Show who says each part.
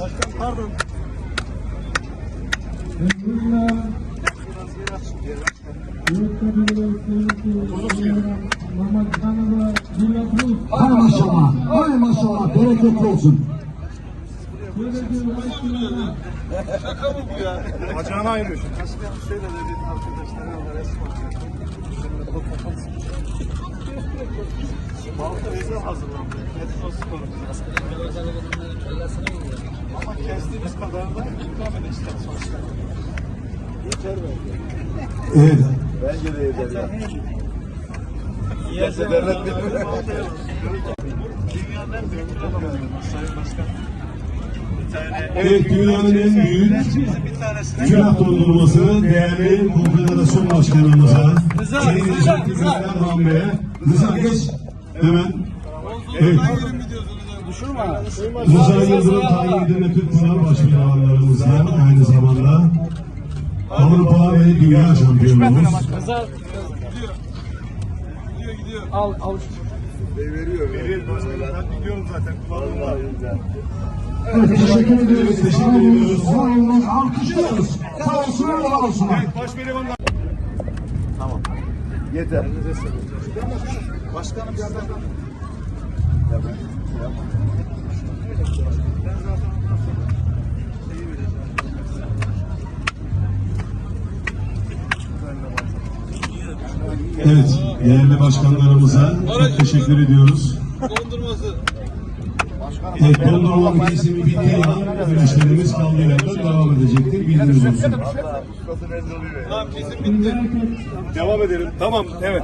Speaker 1: Başkan pardon.
Speaker 2: Hay maşallah, hay maşallah, bereketli olsun.
Speaker 1: Şaka mı bu ya? Bacağını ayırıyorsun. Başkan şöyle dedi arkadaşlar. Resim Balta resim hazırlandı. Etno sporumuz. Ama kestiğimiz kadarını ikram edeceğiz sonuçta. Yeter bence.
Speaker 2: Evet,
Speaker 3: Bence de yeter ya.
Speaker 1: Yerse devlet Dünyanın en büyük olamaz Sayın Başkan. Bir tane
Speaker 2: evet dünyanın en büyük külah dondurmasını değerli konfederasyon başkanımıza, Sayın Recep Erdoğan Bey'e, Rıza geç hemen. Evet. Rıza Yıldırım edilen Türk Pınar Başkanlarımızla aynı zamanda Avrupa ve Dünya Şampiyonumuz.
Speaker 1: al al.
Speaker 3: Veriyor. Veriyor.
Speaker 1: Ben biliyorum zaten
Speaker 3: güzel.
Speaker 2: Evet, teşekkür ediyoruz, teşekkür ediyoruz. Sağ olun, alkışlıyoruz. Sağ olsun, var olsun.
Speaker 1: Tamam.
Speaker 3: Yeter.
Speaker 1: Başkanım sizden
Speaker 2: Evet, değerli başkanlarımıza çok teşekkür ediyoruz.
Speaker 1: dondurması.
Speaker 2: Evet, dondurma kesimi bittiği an güreşlerimiz kaldığı yerden devam edecektir. Bilginiz olsun.
Speaker 1: Tamam kesin bitti.
Speaker 4: Devam edelim. Tamam, evet.